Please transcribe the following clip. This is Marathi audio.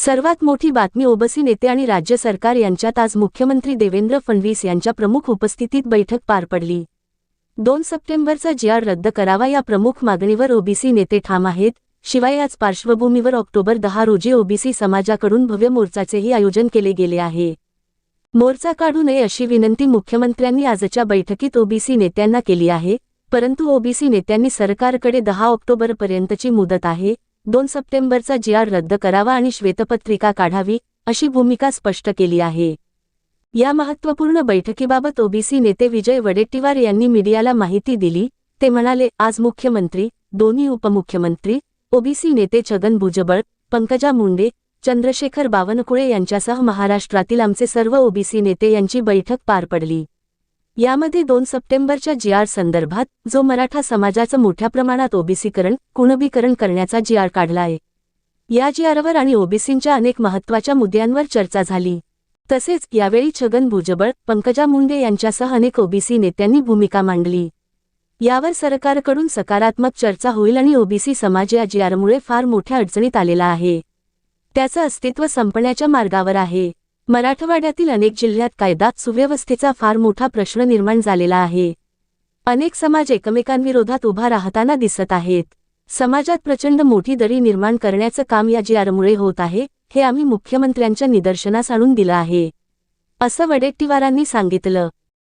सर्वात मोठी बातमी ओबसी नेते आणि राज्य सरकार यांच्यात आज मुख्यमंत्री देवेंद्र फडणवीस यांच्या प्रमुख उपस्थितीत बैठक पार पडली. दोन सप्टेंबरचा जी आर रद्द करावा या प्रमुख मागणीवर ओबीसी नेते ठाम आहेत शिवाय याच पार्श्वभूमीवर ऑक्टोबर दहा रोजी ओबीसी समाजाकडून भव्य मोर्चाचेही आयोजन केले गेले आहे. मोर्चा काढू नये अशी विनंती मुख्यमंत्र्यांनी आजच्या बैठकीत ओबीसी नेत्यांना केली आहे परंतु ओबीसी नेत्यांनी सरकारकडे दहा ऑक्टोबरपर्यंतची मुदत आहे दोन सप्टेंबरचा जी आर रद्द करावा आणि श्वेतपत्रिका काढावी अशी भूमिका स्पष्ट केली आहे. या महत्त्वपूर्ण बैठकीबाबत ओबीसी नेते विजय वडेट्टीवार यांनी मीडियाला माहिती दिली ते म्हणाले आज मुख्यमंत्री दोन्ही उपमुख्यमंत्री ओबीसी नेते छगन भुजबळ पंकजा मुंडे चंद्रशेखर बावनकुळे यांच्यासह महाराष्ट्रातील आमचे सर्व ओबीसी नेते यांची बैठक पार पडली. यामध्ये दोन सप्टेंबरच्या जी आर संदर्भात जो मराठा समाजाचं मोठ्या प्रमाणात ओबीसीकरण कुणबीकरण करण्याचा जी आर काढलाय या जी आरवर आणि ओबीसींच्या अनेक महत्त्वाच्या मुद्द्यांवर चर्चा झाली. तसेच यावेळी छगन भुजबळ पंकजा मुंडे यांच्यासह अनेक ओबीसी नेत्यांनी भूमिका मांडली. यावर सरकारकडून सकारात्मक चर्चा होईल आणि ओबीसी समाज या जी आरमुळे फार मोठ्या अडचणीत आलेला आहे. त्याचं अस्तित्व संपण्याच्या मार्गावर आहे. मराठवाड्यातील अनेक जिल्ह्यात कायदात सुव्यवस्थेचा फार मोठा प्रश्न निर्माण झालेला आहे. अनेक समाज एकमेकांविरोधात उभा राहताना दिसत आहेत. समाजात प्रचंड मोठी दरी निर्माण करण्याचं काम या जी आरमुळे होत आहे हे आम्ही मुख्यमंत्र्यांच्या निदर्शनास आणून दिलं आहे. असं वडेट्टीवारांनी सांगितलं.